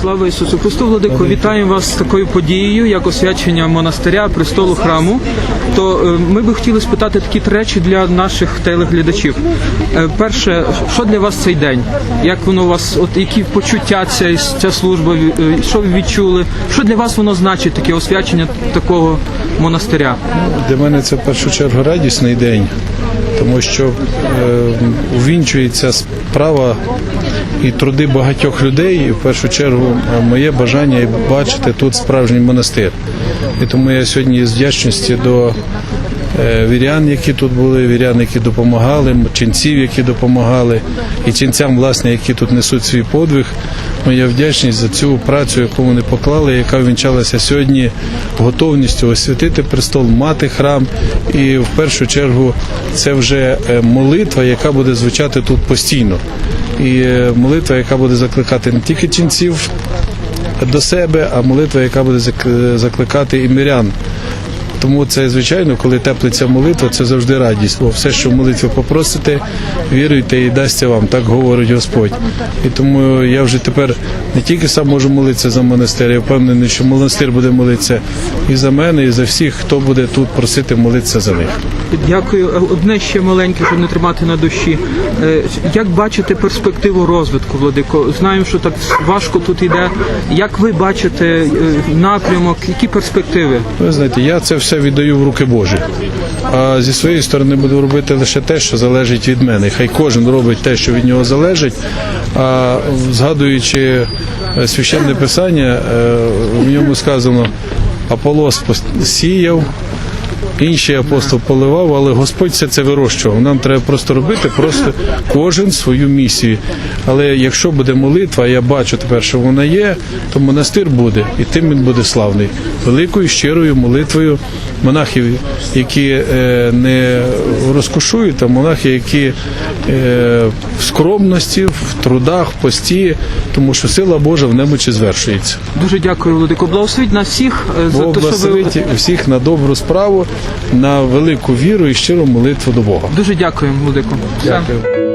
Слава Ісусу Христу, Владико, вітаємо вас з такою подією, як освячення монастиря, престолу храму. То е, ми би хотіли спитати такі три речі для наших телеглядачів. Е, Перше, що для вас цей день? Як воно у вас, от які почуття ця, ця служба, е, що ви відчули? Що для вас воно значить, таке освячення такого монастиря? Для мене це в першу чергу радісний день, тому що е, увінчується справа і труди багатьох людей. І в першу чергу е, моє бажання бачити тут справжній монастир. І тому я сьогодні з вдячності до вірян, які тут були, вірян, які допомагали, ченців, які допомагали, і ченцям, власне, які тут несуть свій подвиг. Моя вдячність за цю працю, яку вони поклали, яка вінчалася сьогодні готовністю освятити престол, мати храм. І в першу чергу це вже е, молитва, яка буде звучати тут постійно. І е, молитва, яка буде закликати не тільки ченців до себе, а молитва, яка буде закликати і мирян. Тому це звичайно, коли теплиться молитва, це завжди радість. Бо все, що в молитві попросите, віруйте і дасться вам, так говорить Господь. І тому я вже тепер не тільки сам можу молитися за монастир, я впевнений, що монастир буде молитися і за мене, і за всіх, хто буде тут просити молитися за них. Дякую. Е, Одне ще маленьке, щоб не тримати на душі. Е, Як бачите перспективу розвитку, Владико? Знаємо, що так важко тут іде. Як ви бачите е, напрямок, які перспективи? Ви знаєте, я це все віддаю в руки Божі. А зі своєї сторони буду робити лише те, що залежить від мене. Хай кожен робить те, що від нього залежить. А згадуючи е, священне писання, е, в ньому сказано Аполос сіяв. Інший апостол поливав, але Господь все це вирощував. Нам треба просто робити, просто кожен свою місію. Але якщо буде молитва, я бачу тепер, що вона є, то монастир буде, і тим він буде славний. Великою щирою молитвою монахів, які е, не розкошують, а монахи, які е, в скромності, в трудах, в пості, тому що сила Божа в немочі звершується. Дуже дякую, Владико. Благословіть нас всіх е, за те, що ви всіх на добру справу, на велику віру і щиру молитву до Бога. Дуже дякуємо, Владико. Дякую. Все.